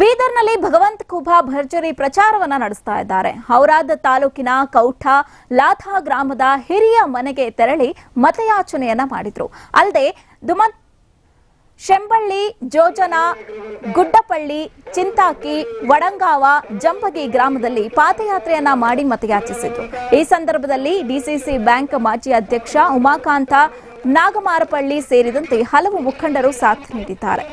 ಬೀದರ್ನಲ್ಲಿ ಭಗವಂತ ಕುಭಾ ಭರ್ಜರಿ ಪ್ರಚಾರವನ್ನ ನಡೆಸ್ತಾ ಇದ್ದಾರೆ. ಹೌರಾದ ತಾಲೂಕಿನ ಕೌಠ, ಲಾಥಾ ಗ್ರಾಮದ ಹಿರಿಯ ಮನೆಗೆ ತೆರಳಿ ಮತಯಾಚನೆಯನ್ನ ಮಾಡಿದ್ರು. ಅಲ್ಲದೆ ದುಮತ್ ಶೆಂಬಳ್ಳಿ, ಜೋಜನ, ಗುಡ್ಡಪಳ್ಳಿ, ಚಿಂತಾಕಿ ವಡಂಗಾವ ಜಂಬಗಿ ಗ್ರಾಮದಲ್ಲಿ ಪಾದಯಾತ್ರೆಯನ್ನ ಮಾಡಿ ಮತಯಾಚಿಸಿದ್ರು. ಈ ಸಂದರ್ಭದಲ್ಲಿ ಡಿಸಿಸಿ ಬ್ಯಾಂಕ್ ಮಾಜಿ ಅಧ್ಯಕ್ಷ ಉಮಾಕಾಂತ ನಾಗಮಾರಪಳ್ಳಿ ಸೇರಿದಂತೆ ಹಲವು ಮುಖಂಡರು ಸಾಥ್ ನೀಡಿದ್ದಾರೆ.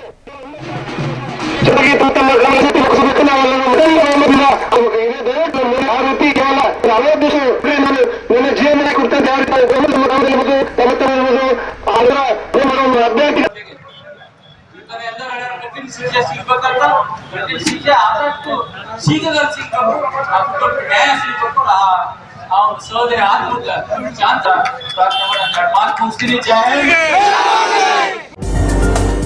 ಶಿಕ್ಷೆ ಸಿಗ್ಬೇಕಂತ ಶಿಕ್ಷೆ ಆದಷ್ಟು ಶೀಘ್ರದಲ್ಲಿ ಸಿಗ್ಬೇಕು ಆ ಸಹೋದರಿ ಆತ್ಮಕ್ಕೆ ಶಾಂತ ಮಾತು ಮುಗಿಸ್ತೀನಿ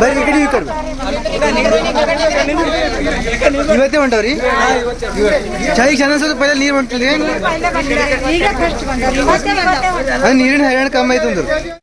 ಬರ್ರಿ ಈ ಕಡೆ ಈ ಕಡೆ ಇವತ್ತೇ ಹೊಂಟವ್ರಿ ಚಾಯಿ ಚೆನ್ನ ಅನ್ಸೋದು ಪೈಲ ನೀರು ಹೊಂಟಿಲ್ಲ ಈಗ ಫಸ್ಟ್ ಬಂದವ್ರು ಇವತ್ತೇ ಬಂದವ್ರು ಅದು ನೀರಿನ ಹೈರಾಣ ಕಮ್ಮಿ ಆಯ್ತು ಅಂದ್ರು